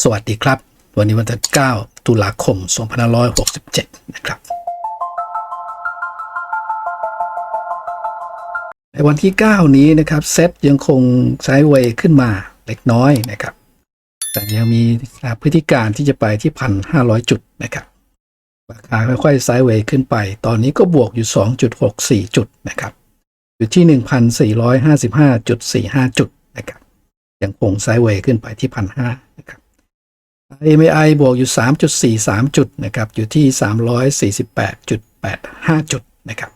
สวัสดีครับ วันนี้วันที่ 9 ตุลาคม 2567 นะครับ ในวันที่ 9 นี้นะครับเซตยังคงไซด์เวย์ขึ้นมาเล็กน้อยนะครับ แต่ยังมีพฤติการที่จะไปที่ 1,500 จุดนะครับ ราคาค่อยๆไซด์เวย์ขึ้นไป ตอนนี้ก็บวกอยู่ 2.64 จุดนะครับ อยู่ที่ 1,455.45 จุดนะครับ ยังคงไซด์เวย์ขึ้นไปที่ 1,500นะครับ MAI บวกอยู่ 3.43 จุดนะครับ อยู่ที่ 348.85 จุดนะครับ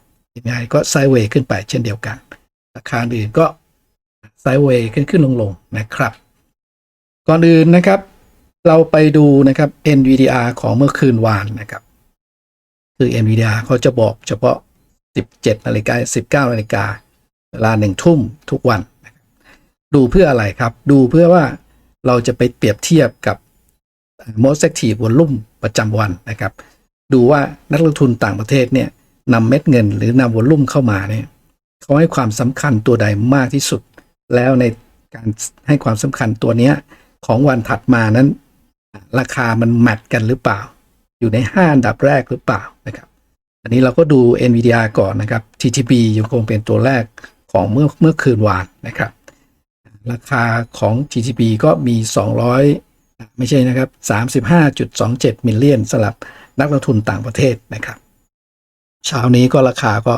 MAI ก็ไซเวย์ขึ้นไปเช่นเดียวกัน ราคาอื่นก็ไซเวย์ขึ้นขึ้นลงลงนะครับ ก่อนอื่นนะครับ เราไปดูนะครับ NVDR ของเมื่อคืนวานนะครับ คือ NVDR เขาจะบอกเฉพาะ 17นาฬิกา19นาฬิกาเวลาหนึ่งทุ่มทุกวัน ดูเพื่ออะไรครับ ดูเพื่อว่าเราจะไปเปรียบเทียบกับ most active volume ประจำวันนะครับ ดูว่านักลงทุนต่างประเทศเนี่ยนำเม็ดเงินหรือนำวอลุ่มเข้ามาเนี่ยเขาให้ความสำคัญตัวใดมากที่สุด แล้วในการให้ความสำคัญตัวนี้ของวันถัดมานั้น ราคามันแมทกันหรือเปล่า อยู่ใน 5 อันดับแรกหรือเปล่านะครับ อันนี้เราก็ดู NVDR ก่อนนะครับ TTB ยังคงเป็นตัวแรกของเมื่อเมื่อคืนวานนะครับ ราคาของ TTB ก็มี 200 ไม่ใช่นะครับ 35.27 มิลเลียนสำหรับนักลงทุนต่างประเทศนะครับ เช้านี้ก็ราคาก็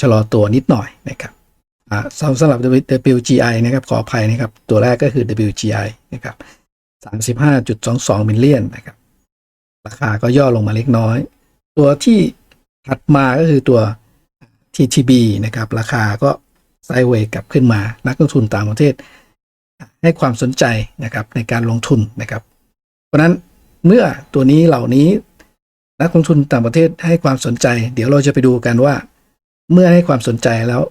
ชะลอตัวนิดหน่อยนะครับอ่าสำหรับ WGI นะครับขออภัยนะครับ ตัวแรกก็คือ WGI นะครับ 35.22 มิลเลียนนะครับ ราคาก็ย่อลงมาเล็กน้อย ตัวที่ถัดมาก็คือตัว TTB นะครับ ราคาก็ไซเวย์กลับขึ้นมา นักลงทุนต่างประเทศ ให้ความสนใจนะครับในการลงทุนนะครับ เพราะนั้นเมื่อตัวนี้เหล่านี้นักลงทุนต่างประเทศให้ความสนใจ เดี๋ยวเราจะไปดูกันว่า เมื่อให้ความสนใจแล้ว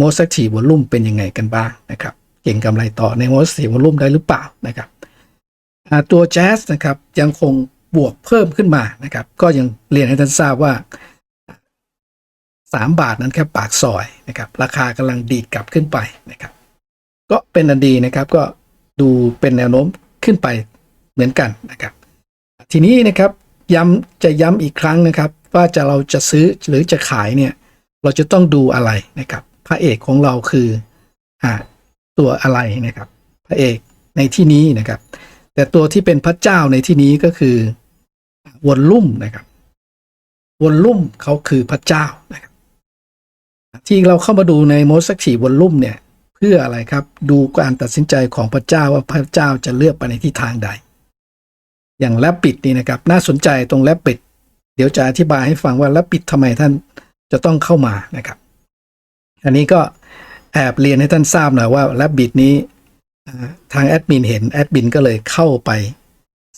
most active volume เป็นยังไงกันบ้างนะครับ เก่งกำไรต่อใน most active volume ได้หรือเปล่านะครับตัว jazz นะครับยังคงบวกเพิ่มขึ้นมานะครับ ก็ยังเรียนให้ท่านทราบว่า 3 บาทนั้นแค่ปากซอยนะครับ ราคากำลังดีดกลับขึ้นไปนะครับ ก็เป็นอันดีนะครับก็ดูเป็นแนวโน้มขึ้นไปเหมือนกันนะครับ ทีนี้นะครับย้ำจะย้ำอีกครั้งนะครับ ว่าจะเราจะซื้อหรือจะขายเนี่ย เราจะต้องดูอะไรนะครับ พระเอกของเราคืออ่าตัวอะไรนะครับ พระเอกในที่นี้นะครับ แต่ตัวที่เป็นพระเจ้าในที่นี้ก็คือวอลลุ่มนะครับวอลลุ่มเขาคือพระเจ้านะครับที่เราเข้ามาดูในโมสักฉีวอลลุ่มเนี่ย เพื่ออะไรครับ ดูการตัดสินใจของพระเจ้าว่าพระเจ้าจะเลือกไปในทิศทางใด อย่างแลบปิดนี่นะครับ น่าสนใจตรงแลบปิด เดี๋ยวจะอธิบายให้ฟังว่าแลบปิดทำไมท่านจะต้องเข้ามานะครับ อันนี้ก็แอบเรียนให้ท่านทราบหน่อยว่าแลบบิดนี้ทางแอดมินเห็นแอดมินก็เลยเข้าไป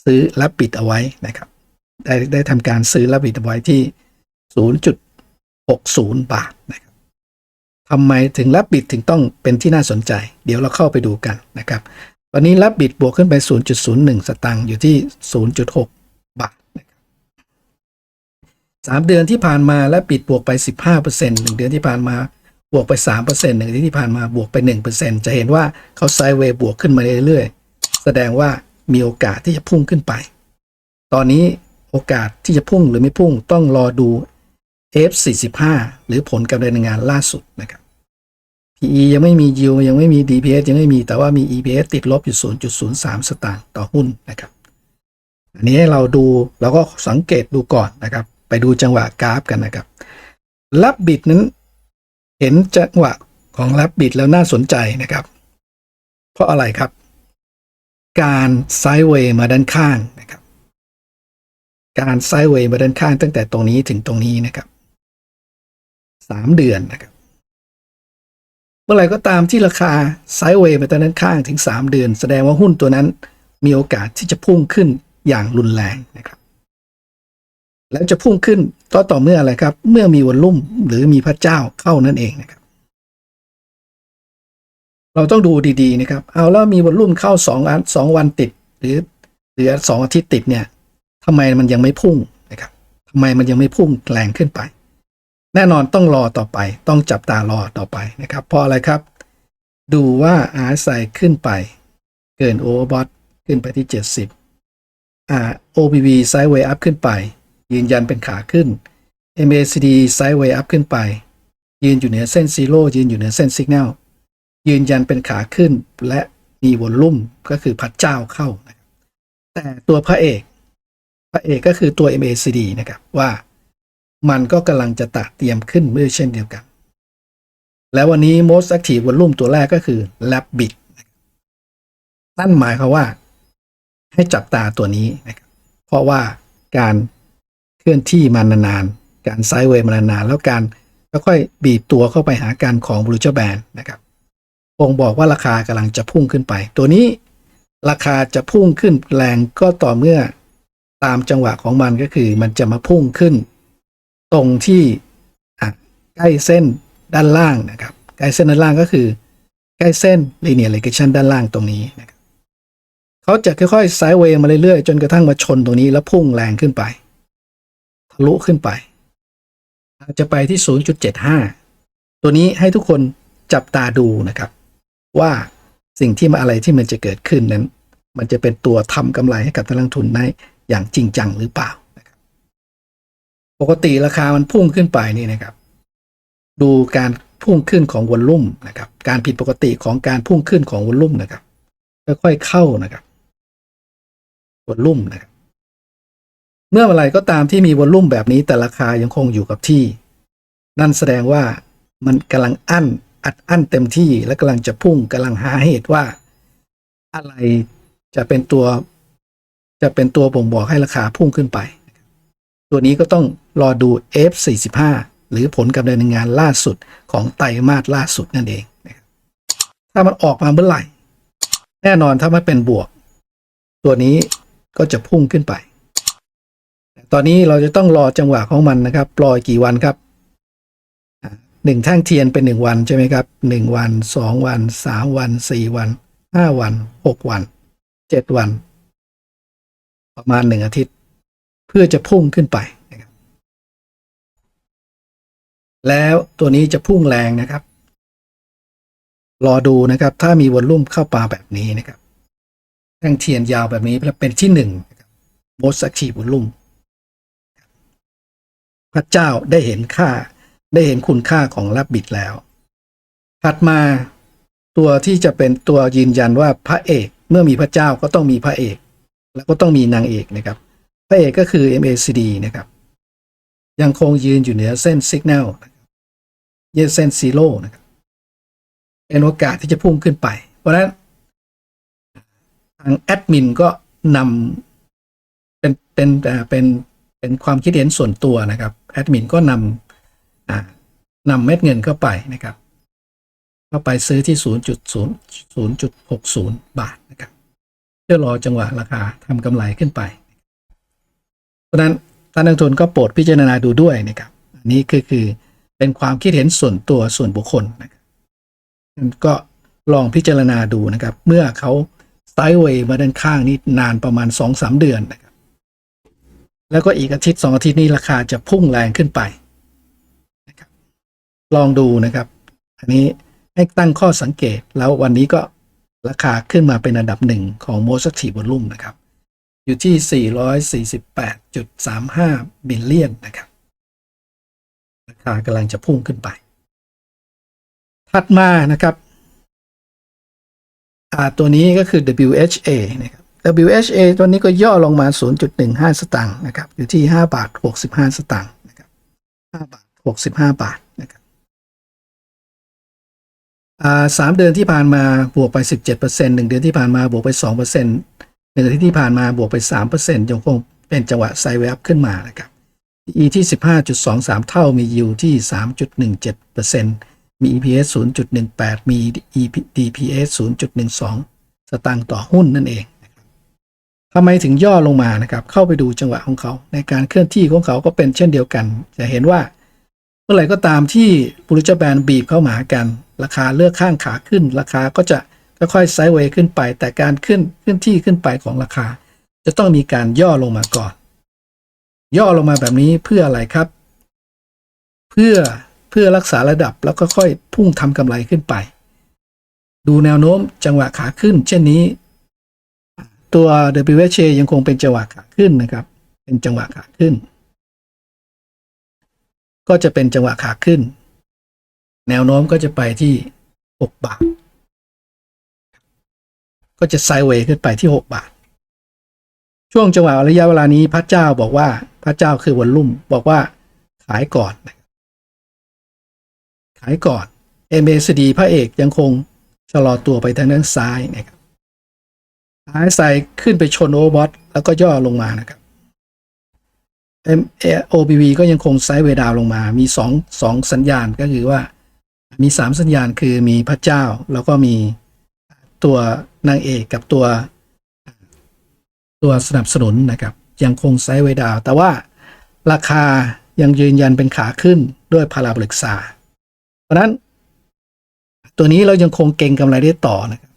ซื้อแลบปิดเอาไว้นะครับ ได้ได้ทำการซื้อแลบบิดเอาไว้ที่ 0.60 บาทนะครับ ทำไมถึงรับบิดถึงต้องเป็นที่น่าสนใจ เดี๋ยวเราเข้าไปดูกันนะครับวันนี้รับบิดบวกขึ้นไป 0.01 สตางค์อยู่ที่ 0.6 บาทนะครับสามเดือนที่ผ่านมาและปิดบวกไป 15%หนึ่งเดือนที่ผ่านมาบวกไป 3%หนึ่งเดือนที่ผ่านมาบวกไป 1%จะเห็นว่าเขาไซด์เวย์บวกขึ้นมาเรื่อยๆ แสดงว่ามีโอกาสที่จะพุ่งขึ้นไป ตอนนี้โอกาสที่จะพุ่งหรือไม่พุ่งต้องรอดู F45 หรือผลการดำเนินงานล่าสุดนะครับ PE ยังไม่มี yield ยังไม่มี DPS ยังไม่มีแต่ว่ามี EPS ติดลบอยู่ 0.03 สตางค์ต่อหุ้นนะครับ อันนี้เราดูเราก็สังเกตดูก่อนนะครับ ไปดูจังหวะกราฟกันนะครับรับบิดนั้น เห็นจังหวะของรับบิดแล้วน่าสนใจนะครับ เพราะอะไรครับ การไซด์เวย์มาด้านข้างนะครับการไซด์เวย์มาด้านข้างตั้งแต่ตรงนี้ถึงตรงนี้นะครับ สามเดือนนะครับ เมื่อไหร่ก็ตามที่ราคาไซด์เวย์มาด้านข้างถึง 3 เดือน แสดงว่าหุ้นตัวนั้นมีโอกาสที่จะพุ่งขึ้นอย่างรุนแรงนะครับ แล้วจะพุ่งขึ้นก็ต่อเมื่ออะไรครับ เมื่อมีวอลลุ่มหรือมีพระเจ้าเข้านั่นเองนะครับ เราต้องดูดีๆนะครับ เอาแล้วมีวอลลุ่มเข้าสองอันสองวันติด หรือหรือสองอาทิตย์ติดเนี่ยทำไมมันยังไม่พุ่งนะครับทำไมมันยังไม่พุ่งแรงขึ้นไป แน่นอนต้องรอต่อไป ต้องจับตารอต่อไปนะครับ เพราะอะไรครับ ดูว่าอาร์ไซขึ้นไป เกินโอเวอร์บอทขึ้นไปที่ 70อ่า OBV sideway up ขึ้นไป ยืนยันเป็นขาขึ้น MACD sideway up ขึ้นไป ยืนอยู่เหนือเส้นซีโร่ยืนอยู่เหนือเส้นสัญญาณยืนยันเป็นขาขึ้นและมีวอลลุ่มก็คือพัดเจ้าเข้า แต่ตัวพระเอก พระเอกก็คือตัว MACD นะครับว่า มันก็กำลังจะตัดเตรียมขึ้นด้วยเช่นเดียวกัน แล้ววันนี้ most active volume ตัวแรกก็คือ lab bit นั่นหมายความว่า ให้จับตาตัวนี้นะครับเพราะว่าการเคลื่อนที่มานานๆ การไซด์เวย์มานานๆ แล้วการค่อยๆบีบตัวเข้าไปหาการของบรูเจอร์แบนนะครับบ่งบอกว่าราคากำลังจะพุ่งขึ้นไป ตัวนี้ราคาจะพุ่งขึ้นแรงก็ต่อเมื่อตามจังหวะของมันก็คือ มันจะมาพุ่งขึ้น ตรงที่ใกล้เส้นด้านล่างนะครับ ใกล้เส้นด้านล่างก็คือ ใกล้เส้น linear regression ด้านล่างตรงนี้นะครับเขาจะค่อยๆไซด์เวย์มาเรื่อยๆ จนกระทั่งมาชนตรงนี้แล้วพุ่งแรงขึ้นไป ทะลุขึ้นไป อาจจะไปที่ 0.75 ตัวนี้ให้ทุกคนจับตาดูนะครับ ว่าสิ่งที่มาอะไรที่มันจะเกิดขึ้นนั้น มันจะเป็นตัวทำกำไรให้กับนักลงทุนได้อย่างจริงจังหรือเปล่า ปกติราคามันพุ่งขึ้นไปนี่นะครับ ดูการพุ่งขึ้นของวอลลุ่มนะครับ การผิดปกติของการพุ่งขึ้นของวอลลุ่มนะครับ ค่อยๆเข้านะครับวอลลุ่มนะครับ เมื่ออไรก็ตามที่มีวอลลุ่มแบบนี้แต่ราคายังคงอยู่กับที่ นั่นแสดงว่ามันกำลังอั้นอัดอั้นเต็มที่และกำลังจะพุ่งกำลังหาเหตุว่า อะไรจะเป็นตัว จะเป็นตัวบ่งบอกให้ราคาพุ่งขึ้นไป ตัวนี้ก็ต้อง รอดู F45 หรือผลการดำเนินงานล่าสุดของไตรมาสล่าสุดนั่นเองถ้ามันออกมาเมื่อไหร่ แน่นอนถ้ามันเป็นบวก ตัวนี้ก็จะพุ่งขึ้นไป ตอนนี้เราจะต้องรอจังหวะของมันนะครับปล่อยกี่วันครับหนึ่งแท่งเทียนเป็นหนึ่งวันใช่ไหมครับหนึ่งวันสองวันสามวันสี่วันห้าวันหกวันเจ็ดวัน ประมาณหนึ่งอาทิตย์ เพื่อจะพุ่งขึ้นไป แล้วตัวนี้จะพุ่งแรงนะครับ รอดูนะครับ ถ้ามีวอลลุ่มเข้าปาแบบนี้นะครับแท่งเทียนยาวแบบนี้แล้วเป็นที่หนึ่งนะครับโมสแอคทีวอลลุ่มพระเจ้าได้เห็นค่า ได้เห็นคุณค่าของรับบิดแล้ว ถัดมาตัวที่จะเป็นตัวยืนยันว่าพระเอก เมื่อมีพระเจ้าก็ต้องมีพระเอก แล้วก็ต้องมีนางเอกนะครับ พระเอกก็คือ MACD นะครับ ยังคงยืนอยู่เหนือเส้นสัญญาณ เยนเส้นซีโร่นะครับเป็นโอกาสที่จะพุ่งขึ้นไป เพราะนั้นทางแอดมินก็นำเป็นเป็นเป็นเป็นความคิดเห็นส่วนตัวนะครับแอดมินก็นำนำเม็ดเงินเข้าไปนะครับเข้าไปซื้อที่ 0.0 0.60 บาทนะครับเพื่อรอจังหวะราคาทำกำไรขึ้นไป เพราะนั้นท่านนักลงทุนก็โปรดพิจารณาดูด้วยนะครับ อันนี้คือคือ เป็นความคิดเห็นส่วนตัวส่วนบุคคลนะครับก็ลองพิจารณาดูนะครับ เมื่อเขาไซด์เวย์มาด้านข้างนี่นานประมาณ 2-3 เดือนนะครับ แล้วก็อีกอาทิตย์สองอาทิตย์นี้ราคาจะพุ่งแรงขึ้นไปนะครับลองดูนะครับ อันนี้ให้ตั้งข้อสังเกตแล้ววันนี้ก็ราคาขึ้นมาเป็นอันดับหนึ่งของ Most Active Volume นะครับ อยู่ที่ 448.35 บิลเลียนนะครับากำลังจะพุ่งขึ้นไป ถัดมานะครับตัวนี้ก็คือ WHA นะครับ WHA ตัวนี้ก็ย่อลงมา 0.15 สตางค์นะครับ อยู่ที่ 5 บาท 65 สตางค์นะครับ5บาท 65 บาทนะครับสามเดือนที่ผ่านมาบวกไป 17%หนึ่งเดือนที่ผ่านมาบวกไป 2%หนึ่งอาทิตย์ที่ผ่านมาบวกไป 3%ยังคงเป็นจังหวะไซด์เวฟขึ้นมานะครับ E ที่ 15.23 เท่ามี yield ที่ 3.17%มี EPS 0.18 มี DPS 0.12 สตางค์ต่อหุ้นนั่นเองทำไมถึงย่อลงมานะครับ เข้าไปดูจังหวะของเขา ในการเคลื่อนที่ของเขาก็เป็นเช่นเดียวกัน จะเห็นว่าเมื่อไหร่ก็ตามที่บริจแบนบีบเข้ามากัน ราคาเลือกข้างขาขึ้น ราคาก็จะค่อยๆไซด์เวย์ขึ้นไป แต่การขึ้นขึ้นที่ขึ้นไปของราคา จะต้องมีการย่อลงมาก่อน ย่อลงมาแบบนี้เพื่ออะไรครับ เพื่อเพื่อรักษาระดับแล้วก็ค่อยพุ่งทำกำไรขึ้นไป ดูแนวโน้มจังหวะขาขึ้น เช่นนี้ ตัว WHA ยังคงเป็นจังหวะขาขึ้นนะครับ เป็นจังหวะขาขึ้น ก็จะเป็นจังหวะขาขึ้น แนวโน้มก็จะไปที่ 6 บาท ก็จะไซด์เวย์ขึ้นไปที่ 6 บาท ช่วงจังหวะระยะเวลานี้พระเจ้าบอกว่า พระเจ้าคือวันลุ่มบอกว่าขายก่อน ขายก่อน MACD พระเอกยังคงชะลอตัวไปทางด้านซ้ายนะครับท้ายใส่ขึ้นไปชนโอเวอร์บอทแล้วก็ย่อลงมานะครับ M OBV ก็ยังคงไซด์เวดาวลงมา มีสองสองสัญญาณก็คือว่า มีสามสัญญาณคือมีพระเจ้า แล้วก็มีตัวนางเอกกับตัว ตัวสนับสนุนนะครับ ยังคงไซด์เวดาว แต่ว่าราคายังยืนยันเป็นขาขึ้นด้วยพาราบริกซาเพราะนั้น ตัวนี้เรายังคงเก่งกำไรได้ต่อนะครับ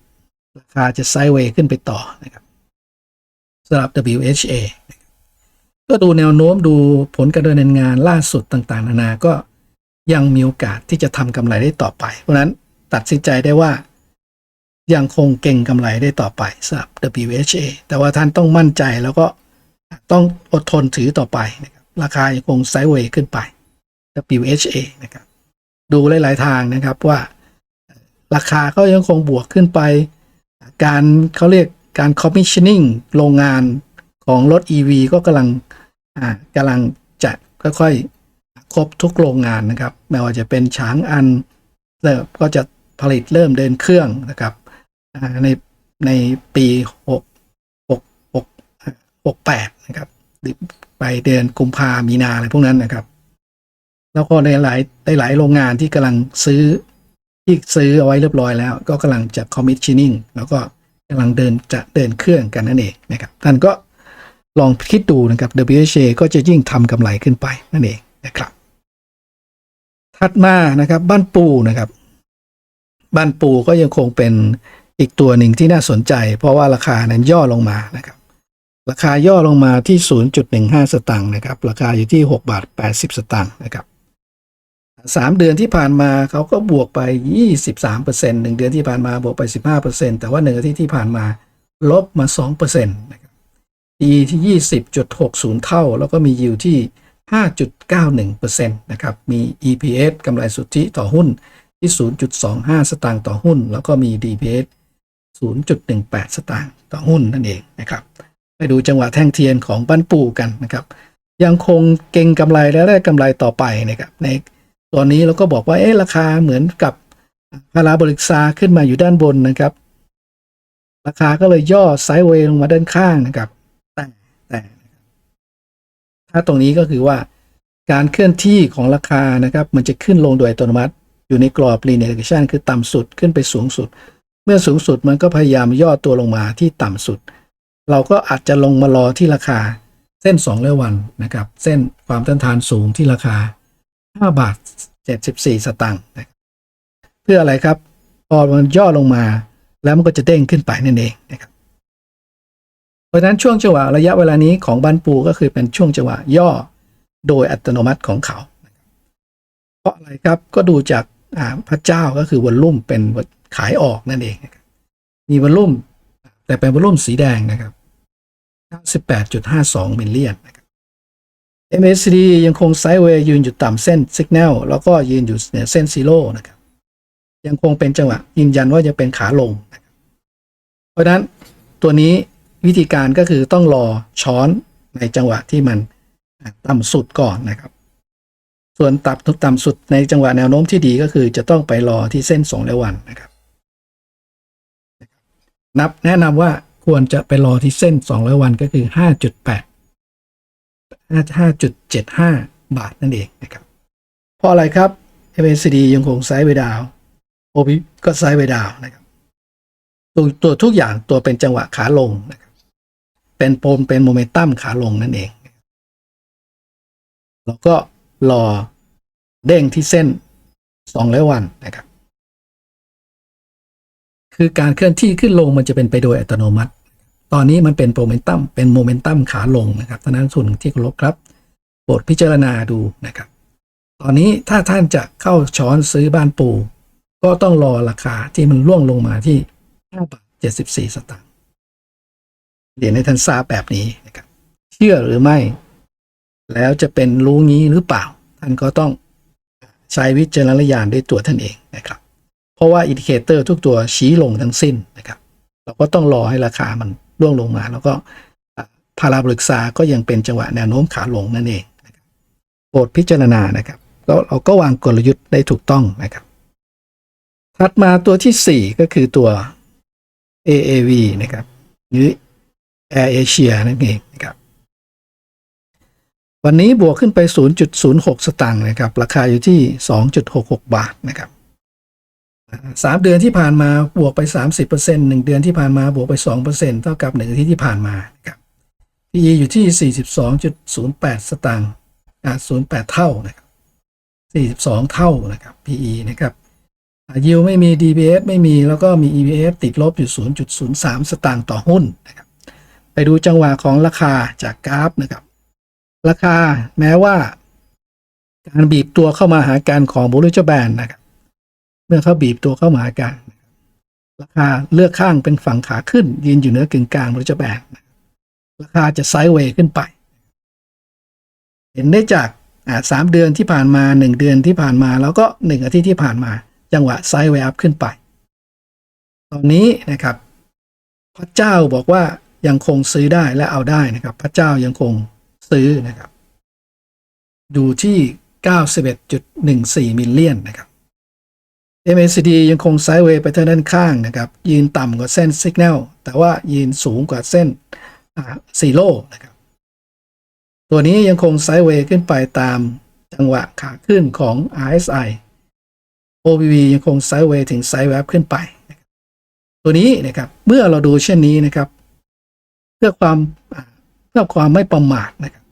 ราคาจะไซด์เวย์ขึ้นไปต่อนะครับสำหรับ WHA นะครับก็ดูแนวโน้มดูผลการดำเนินงานล่าสุดต่างๆ นานาก็ยังมีโอกาสที่จะทำกำไรได้ต่อไป เพราะนั้นตัดสินใจได้ว่ายังคงเก่งกำไรได้ต่อไปสำหรับ WHA แต่ว่าท่านต้องมั่นใจแล้วก็ ต้องอดทนถือต่อไปนะครับราคายังคงไซด์เวย์ขึ้นไป WHA นะครับ ดูหลาย ๆ ทางนะครับว่า ราคาก็ยังคงบวกขึ้นไป การเขาเรียกการ commissioning โรงงานของรถ EV ก็กำลังกำลังจะค่อย ๆ ครบทุกโรงงานนะครับ ไม่ว่าจะเป็นฉางอันเริ่มก็จะผลิตเริ่มเดินเครื่องนะครับในในปี6 68 นะครับไปเดือนกุมภามีนาอะไรพวกนั้นนะครับ แล้วก็ในหลายในหลายโรงงานที่กำลังซื้อที่ซื้อเอาไว้เรียบร้อยแล้ว ก็กำลังจะ commissioning แล้วก็กำลังเดินจะเดินเครื่องกันนั่นเองนะครับท่านก็ลองคิดดูนะครับ WHA ก็จะยิ่งทำกำไรขึ้นไปนั่นเองนะครับ ถัดมานะครับบ้านปูนะครับ บ้านปูก็ยังคงเป็นอีกตัวหนึ่งที่น่าสนใจ เพราะว่าราคานั้นย่อลงมานะครับ ราคาย่อลงมาที่ 0.15 สตางค์นะครับ ราคาอยู่ที่ 6 บาท 80 สตางค์นะครับสามเดือนที่ผ่านมาเขาก็บวกไป 23%หนึ่งเดือนที่ผ่านมาบวกไป 15%แต่ว่าหนึ่งอาทิตย์ที่ผ่านมาลบมา 2%นะครับ E ที่ 20.60 เท่า แล้วก็มียิวที่ 5.91%นะครับ มี EPS กำไรสุทธิต่อหุ้นที่ 0.25 สตางค์ต่อหุ้น แล้วก็มี DPS 0.18 สตางค์ต่อหุ้นนั่นเองนะครับ ไปดูจังหวะแท่งเทียนของบ้านปูกันนะครับ ยังคงเก่งกำไรและได้กำไรต่อไปนะครับในตอนนี้เราก็บอกว่าเอ๊ะราคาเหมือนกับพาราบริกซาขึ้นมาอยู่ด้านบนนะครับ ราคาก็เลยย่อไซด์เวย์ลงมาด้านข้างนะครับ แต่แต่ถ้าตรงนี้ก็คือว่าการเคลื่อนที่ของราคานะครับ มันจะขึ้นลงโดยอัตโนมัติอยู่ในกรอบ linear regression คือต่ำสุดขึ้นไปสูงสุด เมื่อสูงสุดมันก็พยายามย่อตัวลงมาที่ต่ำสุด เราก็อาจจะลงมารอที่ราคา เส้น2เร้อยวันนะครับ เส้นความต้านทานสูงที่ราคา 5 บาท 74 สตางค์เพื่ออะไรครับ พอมันย่อลงมาแล้วมันก็จะเด้งขึ้นไปนั่นเองนะครับ เพราะฉะนั้นช่วงจังหวะระยะเวลานี้ของบันปูก็คือเป็นช่วงจังหวะย่อโดยอัตโนมัติของเขา เพราะอะไรครับก็ดูจากพระเจ้าก็คือวอลลุ่มเป็นขายออกนั่นเอง มีวอลลุ่มแต่เป็นวอลลุ่มสีแดงนะครับ 98.52 มิลเลียนนะครับ MACD ยังคงไซด์เวย์ยืนอยู่ต่ำเส้นสัญญาณแล้วก็ยืนอยู่เหนือเส้นซีโร่นะครับ ยังคงเป็นจังหวะยืนยันว่าจะเป็นขาลงนะครับเพราะฉะนั้นตัวนี้วิธีการก็คือต้องรอช้อนในจังหวะที่มันต่ำสุดก่อนนะครับ ส่วนตับทุกต่ำสุดในจังหวะแนวโน้มที่ดีก็คือจะต้องไปรอที่เส้น2ร้อยวันนะครับ นับแนะนำว่า ควรจะไปรอที่เส้น 200 วันก็คือ 5.8 5.75 บาทนั่นเองนะครับ เพราะอะไรครับ MACD ยังคงไซด์เวดาว OP ก็ไซด์เวดาวนะครับตัวตัวทุกอย่างตัวเป็นจังหวะขาลงนะครับ เป็นโปมเป็นโมเมนตัมขาลงนั่นเอง เราก็รอเด้งที่เส้น200วันนะครับ คือการเคลื่อนที่ขึ้นลงมันจะเป็นไปโดยอัตโนมัติ ตอนนี้มันเป็นโมเมนตัมเป็นโมเมนตัมขาลงนะครับท่านั้นส่วนที่เคารพครับโปรดพิจารณาดูนะครับ ตอนนี้ถ้าท่านจะเข้าช้อนซื้อบ้านปู ก็ต้องรอราคาที่มันร่วงลงมาที่5บาท74 สตางค์เรียนให้ท่านทราบแบบนี้นะครับ เชื่อหรือไม่ แล้วจะเป็นรู้งี้หรือเปล่า ท่านก็ต้องใช้วิจารณญาณด้วยตัวท่านเองนะครับ ราะว่าอินดิเคเตอร์ทุกตัวชี้ลงทั้งสิ้นนะครับ เราก็ต้องรอให้ราคามันร่วงลงมา แล้วก็อ่าพาราบริกซาก็ยังเป็นจังหวะแนวโน้มขาลงนั่นเองนะครับโปรดพิจารณานะครับแล้วเราก็วางกลยุทธ์ได้ถูกต้องนะครับ ถัดมาตัวที่ 4 ก็คือตัว AAV นะครับ หรือ Air Asia นั่นเองนะครับ วันนี้บวกขึ้นไป 0.06 สตางค์นะครับ ราคาอยู่ที่ 2.66 บาทนะครับ สามเดือนที่ผ่านมาบวกไป 30%หนึ่งเดือนที่ผ่านมาบวกไป 2%เท่ากับหนึ่งอาทิตย์ที่ผ่านมานะครับ PE อยู่ที่ 42.08 สตางค์อ่า08 เท่านะครับ42 เท่านะครับ PE นะครับยิวไม่มี DBS ไม่มีแล้วก็มี EPS ติดลบอยู่ 0.03 สตางค์ต่อหุ้นนะครับ ไปดูจังหวะของราคาจากกราฟนะครับ ราคาแม้ว่า การบีบตัวเข้ามาหากันของบริจแบนนะครับ มื่อเขาบีบตัวเข้ามาหากันราคาเลือกข้างเป็นฝั่งขาขึ้น ยืนอยู่เหนือกึ่งกลางบริจะแบนราคาจะไซด์เวย์ขึ้นไป เห็นได้จากสามเดือนที่ผ่านมาหนึ่งเดือนที่ผ่านมา แล้วก็หนึ่งอาทิตย์ที่ผ่านมา จังหวะไซด์เวย์อัพขึ้นไป ตอนนี้นะครับ พระเจ้าบอกว่ายังคงซื้อได้และเอาได้นะครับ พระเจ้ายังคงซื้อนะครับ ดูที่ 91.14 มิลเลียนนะครับ MACD ยังคงไซด์เวย์ไปทางด้านข้างนะครับ ยืนต่ำกว่าเส้นสัญญาณแต่ว่ายืนสูงกว่าเส้นซีโร่นะครับ ตัวนี้ยังคงไซด์เวย์ขึ้นไปตามจังหวะขาขึ้นของ RSI OBV ยังคงไซด์เวย์ถึงไซด์แวบขึ้นไปนตัวนี้นะครับ เมื่อเราดูเช่นนี้นะครับ เพื่อความเพื่อความไม่ประมาทนะครับ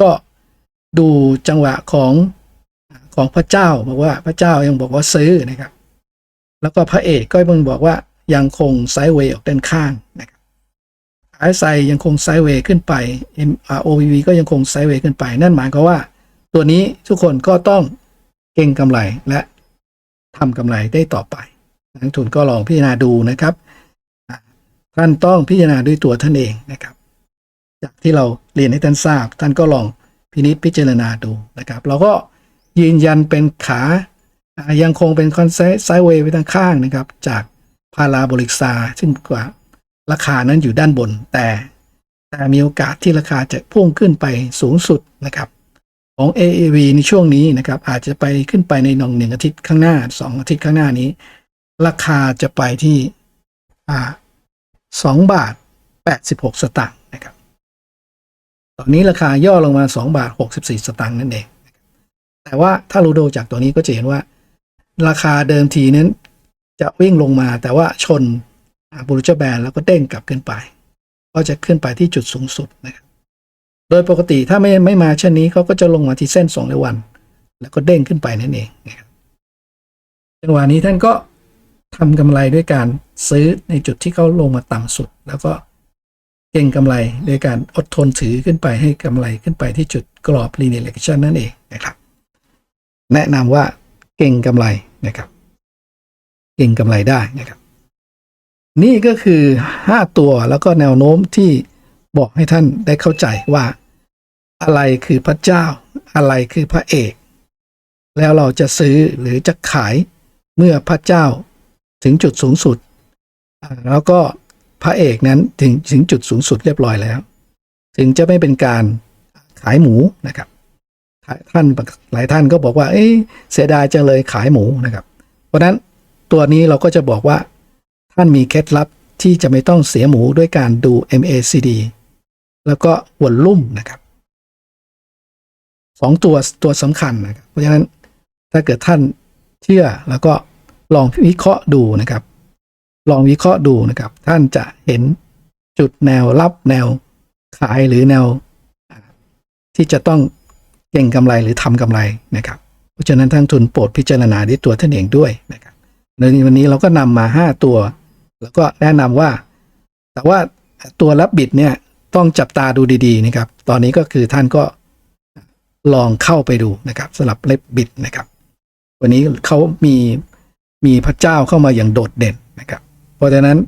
ก็ดูจังหวะของ ของพระเจ้าบอกว่าพระเจ้ายังบอกว่าซื้อนะครับ แล้วก็พระเอกก็ยังบอกว่ายังคงไซด์เวย์ออกด้านข้างนะครับ RSI ยังคงไซด์เวย์ขึ้นไป OBV ก็ยังคงไซด์เวย์ขึ้นไป นั่นหมายความว่า ตัวนี้ทุกคนก็ต้องเก่งกำไรและทำกำไรได้ต่อไปนักทุนก็ลองพิจารณาดูนะครับ ท่านต้องพิจารณาด้วยตัวท่านเองนะครับ จากที่เราเรียนให้ท่านทราบ ท่านก็ลองพินิจพิจารณาดูนะครับ เราก็ ยืนยันเป็นขายังคงเป็นคอนเซ็ปต์ไซด์เวย์ไปทางข้างนะครับ จากพาราโบลิกซาซึ่งกว่าราคานั้นอยู่ด้านบน แต่แต่มีโอกาสที่ราคาจะพุ่งขึ้นไปสูงสุดนะครับของ AAV ในช่วงนี้นะครับ อาจจะไปขึ้นไปในนองหนึ่งอาทิตย์ข้างหน้าสองอาทิตย์ข้างหน้านี้ ราคาจะไปที่อ่าสองบาทแปดสิบหกสตางค์นะครับ ตอนนี้ราคาย่อลงมาสองบาทหกสิบสี่สตางค์นั่นเอง แต่ว่าถ้าเราดูจากตัวนี้ก็จะเห็นว่า ราคาเดิมทีนั้น จะวิ่งลงมาแต่ว่าชนบูรุจแบนแล้วก็เด้งกลับขึ้นไป ก็จะขึ้นไปที่จุดสูงสุดนะครับโดยปกติถ้าไม่ไม่มาเช่นนี้เขาก็จะลงมาที่เส้นสองร้อยวัน แล้วก็เด้งขึ้นไปนั่นเองนะครับจังหวะนี้ท่านก็ทำกำไรด้วยการซื้อในจุดที่เขาลงมาต่ำสุด แล้วก็เก่งกำไรโดยการอดทนถือขึ้นไปให้กำไรขึ้นไปที่จุดกรอบ linear regression นั่นเองนะครับ แนะนำว่าเก่งกำไรนะครับ เก่งกำไรได้นะครับ นี่ก็คือ 5 ตัวแล้วก็แนวโน้มที่บอกให้ท่านได้เข้าใจว่า อะไรคือพระเจ้า อะไรคือพระเอก แล้วเราจะซื้อหรือจะขายเมื่อพระเจ้าถึงจุดสูงสุด แล้วก็พระเอกนั้นถึงถึงจุดสูงสุดเรียบร้อยแล้ว ถึงจะไม่เป็นการขายหมูนะครับ ท่านหลายท่านก็บอกว่า เอ้เสียดายจังเลยขายหมูนะครับ เพราะนั้นตัวนี้เราก็จะบอกว่า ท่านมีเคล็ดลับที่จะไม่ต้องเสียหมูด้วยการดู MACD แล้วก็วอลลุ่มนะครับสองตัวตัวสำคัญนะครับ เพราะฉะนั้นถ้าเกิดท่านเชื่อแล้วก็ลองวิเคราะห์ดูนะครับ ลองวิเคราะห์ดูนะครับ ท่านจะเห็นจุดแนวรับแนวขายหรือแนว ที่จะต้อง เก่งกำไรหรือทำกำไรนะครับเพราะฉะนั้นท่านทุนโปรดพิจารณาด้วยตัวท่านเองด้วยนะครับในวันนี้เราก็นำมา 5 ตัว แล้วก็แนะนำว่า แต่ว่าตัวรับบิดเนี่ยต้องจับตาดูดีๆนะครับ ตอนนี้ก็คือท่านก็ลองเข้าไปดูนะครับสำหรับเล็บบิดนะครับ วันนี้เขามีมีพระเจ้าเข้ามาอย่างโดดเด่นนะครับ เพราะฉะนั้น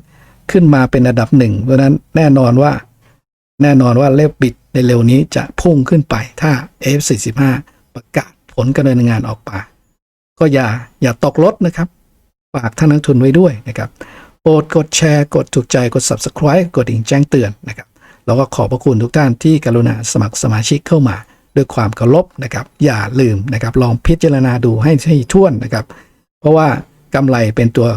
ขึ้นมาเป็นอันดับหนึ่งเพราะฉะนั้นแน่นอนว่าแน่นอนว่าเลขบิด ในเร็วนี้จะพุ่งขึ้นไปถ้า F45 ประกาศผลการดำเนินงานออกมาก็อย่าอย่าตกรถนะครับ ฝากท่านนักทุนไว้ด้วยนะครับโปรดกดแชร์ กดถูกใจกด Subscribe กดดิ่งแจ้งเตือนนะครับแล้วก็ขอบพระคุณทุกท่านที่กรุณาสมัครสมาชิกเข้ามา ด้วยความเคารพนะครับ อย่าลืมนะครับ ลองพิจารณาดูให้ให้ท่วนนะครับ เพราะว่ากำไรเป็นตัว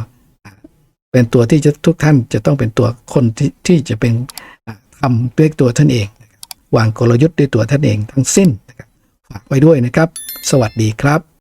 เป็นตัวที่จะทุกท่านจะต้องเป็นตัวคนที่ที่จะเป็นทำด้วยตัวท่านเอง วางกลยุทธ์ด้วยตัวท่านเองทั้งสิ้นฝากไว้ด้วยนะครับ สวัสดีครับ